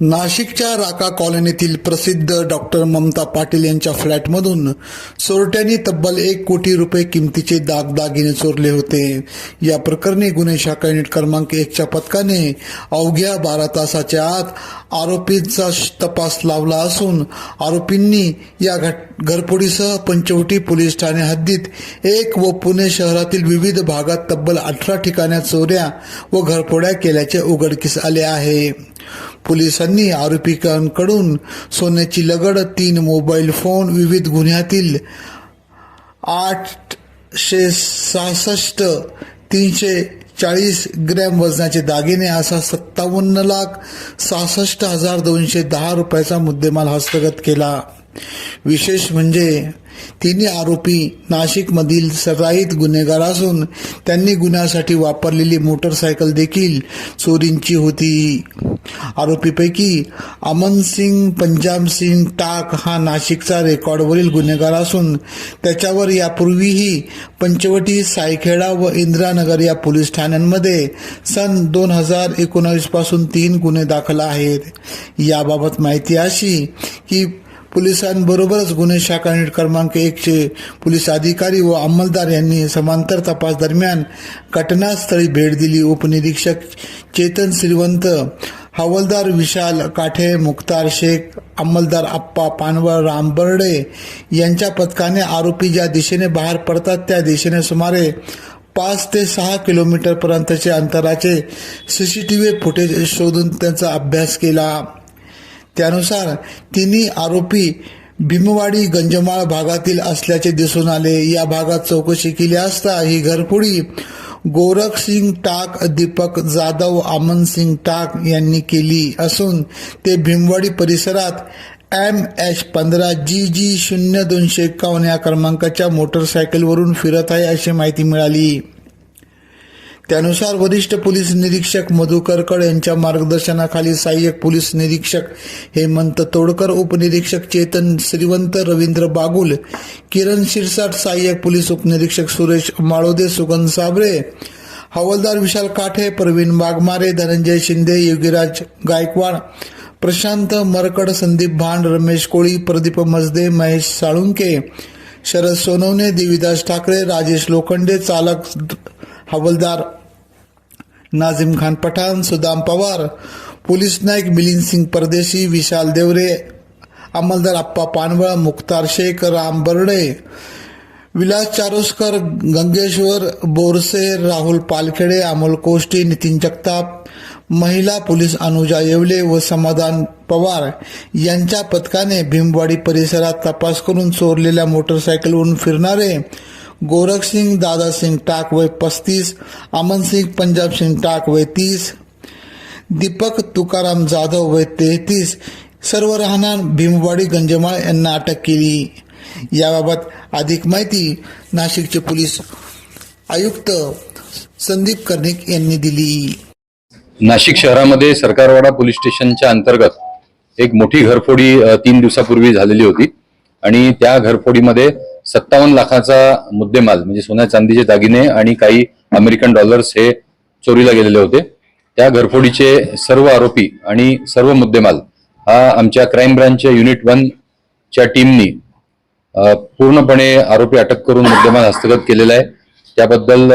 नाशिकच्या राका कॉलनीतील प्रसिद्ध डॉक्टर ममता पाटील यांच्या फ्लॅटमधून चोरट्यांनी तब्बल एक कोटी रुपये किमतीचे दागदागिने चोरले होते. या प्रकरणी गुन्हे शाखा युनिट क्रमांक एकच्या पथकाने अवघ्या बारा तासाच्या आत आरोपींचा श- तपास लावला असून आरोपींनी या घट घरपोडीसह पंचवटी पोलीस ठाणे हद्दीत एक व पुणे शहरातील विविध भागात तब्बल अठरा ठिकाण्या चोऱ्या व घरपोड्या केल्याचे उघडकीस आले आहे. पोलिसांनी आरोपिकांकडून सोन्याची लगड तीन मोबाईल फोन विविध गुन्ह्यातील आठशे सहासष्ट तीनशे चाळीस ग्रॅम वजनाचे दागिने असा सत्तावन्न लाख सहासष्ट हजार दोनशे दहा रुपयाचा मुद्देमाल हस्तगत केला. विशेष म्हणजे तिन्ही आरोपी नाशिकमधील सराईत गुन्हेगार असून त्यांनी गुन्ह्यासाठी वापरलेली मोटरसायकल देखील चोरींची होती. आरोपीपैकी अमन सिंग पंजाब सिंग टाक हा नाशिकचा रेकॉर्डवरील गुन्हेगार असून त्याच्यावर यापूर्वीही पंचवटी सायखेडा व इंदिरानगर या पोलीस ठाण्यांमध्ये सन दोन हजार एकोणावीसपासून तीन गुन्हे दाखल आहेत. याबाबत माहिती अशी की पोलिसांबरोबरच गुन्हे शाखा युनिट क्रमांक एकचे पोलीस अधिकारी व अंमलदार यांनी समांतर तपास दरम्यान घटनास्थळी भेट दिली. उपनिरीक्षक चेतन श्रीवंत हवालदार विशाल काठे मुख्तार शेख अंमलदार आप्पा पानवळ रामबर्डे यांच्या पथकाने आरोपी ज्या दिशेने बाहेर पडतात त्या दिशेने सुमारे पाच ते सहा किलोमीटर पर्यंतचे अंतराचे सीसीटीव्ही फुटेज शोधून त्यांचा अभ्यास केला. त्यानुसार तिन्ही आरोपी भीमवाडी गंजमाळ भागातील असल्याचे दिसून आले. या भागात चौकशी केली असता ही घरफोडी गोरख सिंग टाक दीपक जाधव आमनसिंग टाक यांनी केली असून ते भीमवाडी परिसरात एम एच पंधरा जी जी शून्य दोनशे एकावन्न या क्रमांकाच्या मोटरसायकलवरून फिरत आहे अशी माहिती मिळाली. त्यानुसार वरिष्ठ पोलीस निरीक्षक मधुकरकड यांच्या मार्गदर्शनाखाली सहाय्यक पोलीस निरीक्षक हेमंत तोडकर उपनिरीक्षक चेतन श्रीवंत रवींद्र बागुल किरण शिरसाट सहाय्यक पोलीस उपनिरीक्षक सुरेश माळोदे सुगंध साबळे हवालदार विशाल काठे प्रवीण वाघमारे धनंजय शिंदे योगीराज गायकवाड प्रशांत मरकड संदीप भांड रमेश कोळी प्रदीप मजदे महेश साळुंके शरद सोनवणे देवीदास ठाकरे राजेश लोखंडे चालक हवालदार नाझिम खान पठाण सुदाम पवार पोलीस नाईक मिलिंद सिंग परदेशी विशाल देवरे अंमलदार आप्पा पानवळ मुक्तार शेख राम बर्डे विलास चारोस्कर गंगेश्वर बोरसे राहुल पालखेडे अमोल कोष्टी नितीन जगताप महिला पोलीस अनुजा येवले व समाधान पवार यांच्या पथकाने भीमवाडी परिसरात तपास करून चोरलेल्या मोटरसायकलवरून फिरणारे गोरखसिंग दादासिंग टाक वय पस्तीस अमन सिंह पंजाब सिंग टाक वय तीस दीपक तुकाराम जाधव वय तेहतीस सर्व राहणार भीमवाडी गंजमाळ यांना अटक केली. याबाबत अधिक माहिती नाशिकचे पोलीस आयुक्त संदीप कर्णिक यांनी दिली. नाशिक शहरामध्ये सरकारवाडा पोलीस स्टेशनच्या अंतर्गत एक मोठी घरफोडी तीन दिवसापूर्वी झालेली होती. आणि त्या घरफोडीमध्ये सत्तावन्न लाखाचा मुद्देमाल म्हणजे सोन्या चांदीचे दागिने आणि काही अमेरिकन डॉलर्स हे चोरीला गेलेले होते. त्या घरफोडीचे सर्व आरोपी आणि सर्व मुद्देमाल हा आमच्या क्राईम ब्रांचच्या युनिट वन च्या टीमनी पूर्णपणे आरोपी अटक करून मुद्देमाल हस्तगत केलेला आहे. त्याबद्दल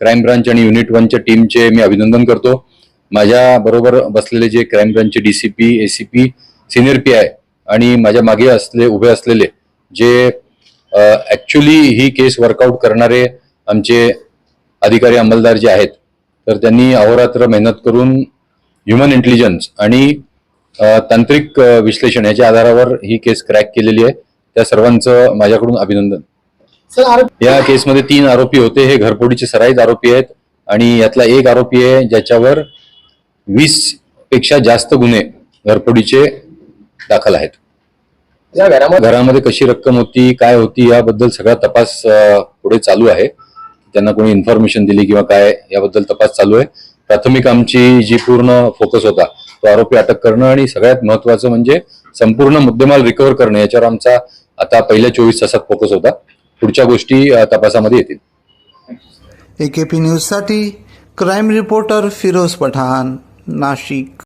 क्राईम ब्रांच आणि युनिट वनच्या टीमचे मी अभिनंदन करतो. माझ्या बरोबर बसलेले जे crime ब्रांचचे DCP ACP senior P I आणि माझ्या मागे असले उभे असलेले जे ऍक्च्युली ही केस वर्कआउट करणारे आमचे अधिकारी अंमलदार जे आहेत तर त्यांनी अहोरात्र मेहनत करून ह्युमन इंटेलिजन्स आणि तांत्रिक विश्लेषण याच्या आधारावर ही केस क्रॅक केलेली आहे. त्या सर्वांचं माझ्याकडून अभिनंदन. या केसमध्ये तीन आरोपी होते. हे घरफोडीचे सराईत आरोपी आहेत आणि यातला एक आरोपी आहे ज्याच्यावर वीसपेक्षा जास्त गुन्हे घरफोडीचे दाखल आहेत. या घरामध्ये? घरामध्ये कशी रक्कम होती काय होती याबद्दल सगळा तपास पुढे चालू आहे. त्यांना कोणी इन्फॉर्मेशन दिली किंवा काय याबद्दल तपास चालू आहे. प्राथमिक आमची जी पूर्ण फोकस होता तो आरोपी अटक करणं आणि सगळ्यात महत्वाचं म्हणजे संपूर्ण मुद्देमाल रिकव्हर करणं याच्यावर आमचा आता पहिल्या चोवीस तासात फोकस होता. पुढच्या गोष्टी तपासामध्ये येतील. एकेपी न्यूजसाठी क्राईम रिपोर्टर फिरोज पठाण नाशिक.